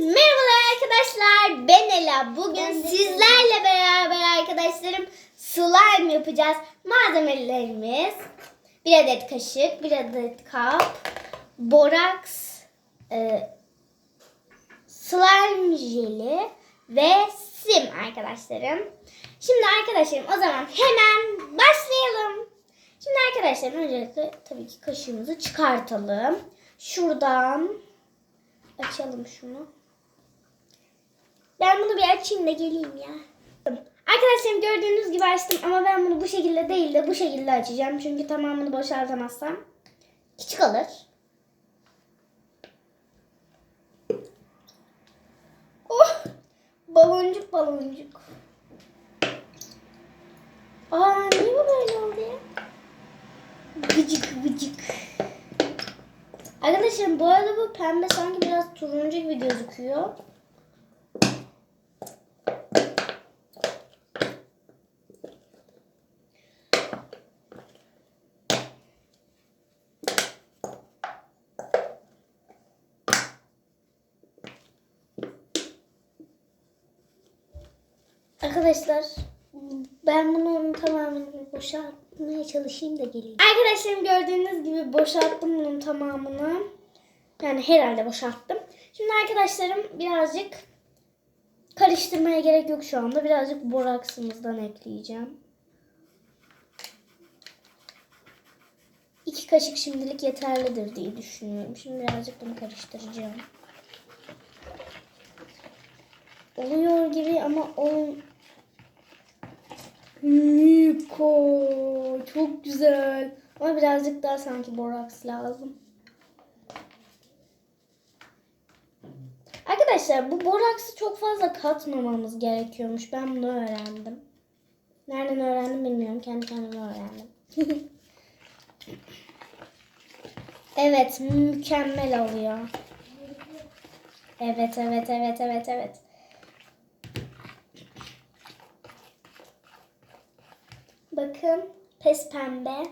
Merhabalar arkadaşlar. Ben Ela. Bugün sizlerle beraber arkadaşlarım slime yapacağız. Malzemelerimiz bir adet kaşık, bir adet kap, boraks, e, slime jeli ve sim arkadaşlarım. Şimdi arkadaşlarım o zaman hemen başlayalım. Şimdi arkadaşlarım öncelikle tabii ki kaşığımızı çıkartalım. Şuradan açalım şunu. Ben bunu bir açayım da geleyim ya. Arkadaşlarım gördüğünüz gibi açtım ama ben bunu bu şekilde değil de bu şekilde açacağım. Çünkü tamamını boşaltamazsam küçük olur. Oh! Baloncuk baloncuk. Aa niye bu böyle oldu ya? Gıcık gıcık. Arkadaşlar bu arada bu pembe sanki biraz turuncu gibi gözüküyor. Arkadaşlar ben bunu tamamen boşaltmaya çalışayım da geleyim. Arkadaşlarım gördüğünüz gibi boşalttım bunun tamamını. Yani herhalde boşalttım. Şimdi arkadaşlarım birazcık karıştırmaya gerek yok şu anda. Birazcık boraksımızdan ekleyeceğim. İki kaşık şimdilik yeterlidir diye düşünüyorum. Şimdi birazcık bunu karıştıracağım. Oluyor gibi ama ol... Niko çok güzel. Ama birazcık daha sanki boraks lazım. Arkadaşlar bu boraksı çok fazla katmamamız gerekiyormuş. Ben bunu öğrendim. Nereden öğrendim bilmiyorum. Kendi kendime öğrendim. evet mükemmel oluyor. Evet evet evet evet evet. Bakın pes pembe.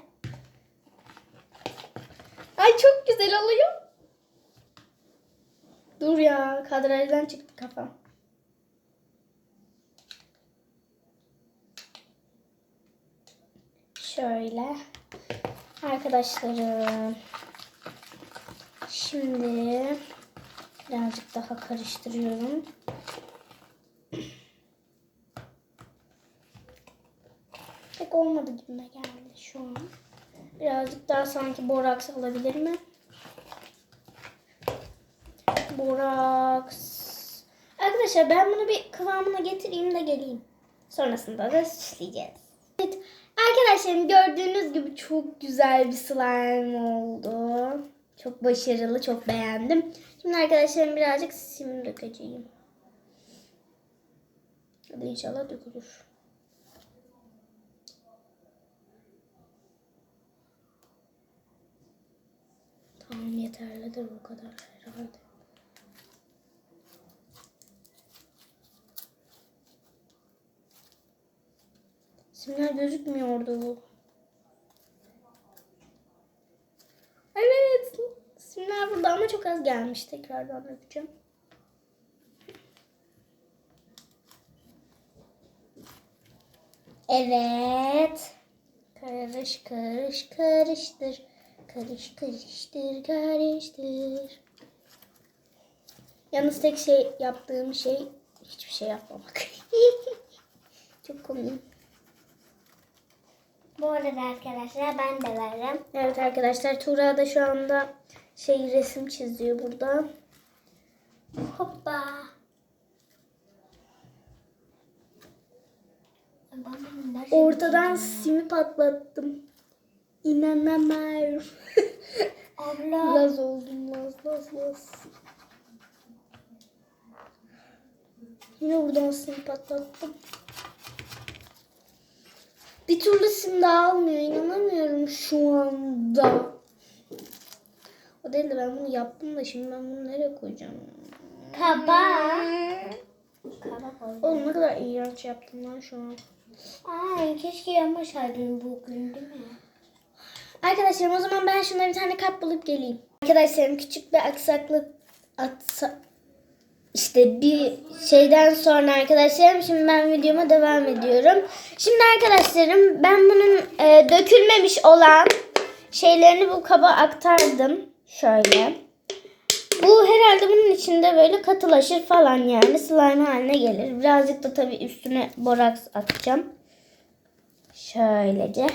Ay çok güzel oluyor. Dur ya kadrajdan çıktı kafam. Şöyle. Arkadaşlarım. Şimdi birazcık daha karıştırıyorum. Pek olmadı gibime geldi şu an. Birazcık daha sanki boraks alabilir mi? Boraks. Arkadaşlar ben bunu bir kıvamına getireyim de geleyim. Sonrasında da süsleyeceğiz. Evet. Arkadaşlarım gördüğünüz gibi çok güzel bir slime oldu. Çok başarılı, çok beğendim. Şimdi arkadaşlarım birazcık sim dökeceğim. Hadi inşallah dökülür. Tamam yeterlidir bu kadar herhalde. Simler gözükmüyordu. Evet. Simler burada ama çok az gelmiş. Tekrardan öpeceğim. Evet. Karış karış karıştır. Karış karıştır karıştır. Yalnız tek şey yaptığım şey hiçbir şey yapmamak. Çok komik. Bu arada arkadaşlar ben de varım. Evet arkadaşlar Tuğra da şu anda şey resim çiziyor burada. Hoppa. Ortadan simi patlattım. İnanamıyorum. Abla. Laz oldum laz laz laz. Yine buradan sim patlattım. Bir türlü sim daha almıyor. İnanamıyorum şu anda. O değil de ben bunu yaptım da şimdi ben bunu nereye koyacağım? Kaba. Kaba. Oğlum ne kadar iğrenç yaptım lan şu an. Ay keşke yapmasaydın bugün değil mi? Arkadaşlarım o zaman ben şuna bir tane kap bulup geleyim. Arkadaşlarım küçük bir aksaklık atsa, işte bir şeyden sonra arkadaşlarım şimdi ben videoma devam ediyorum. Şimdi arkadaşlarım ben bunun e, dökülmemiş olan şeylerini bu kaba aktardım. Şöyle. Bu herhalde bunun içinde böyle katılaşır falan yani slime haline gelir. Birazcık da tabii üstüne boraks atacağım. Şöylece.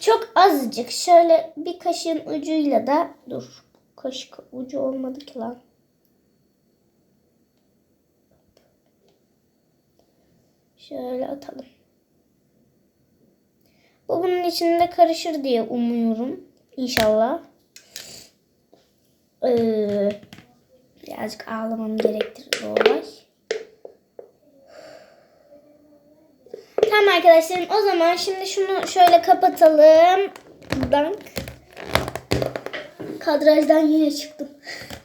Çok azıcık şöyle bir kaşığın ucuyla da dur. Kaşık ucu olmadı ki lan. Şöyle atalım. Bu bunun içinde karışır diye umuyorum. İnşallah. Ee, birazcık ağlamam gerektirir bu olay. Tamam arkadaşlarım o zaman şimdi şunu şöyle kapatalım. Dank. Kadrajdan yine çıktım.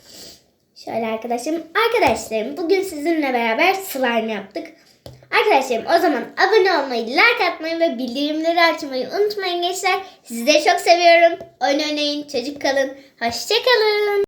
Şöyle arkadaşlarım. Arkadaşlarım bugün sizinle beraber slime yaptık. Arkadaşlarım o zaman abone olmayı, like atmayı ve bildirimleri açmayı unutmayın gençler. Sizi de çok seviyorum. Oyun oynayın, çocuk kalın. Hoşçakalın.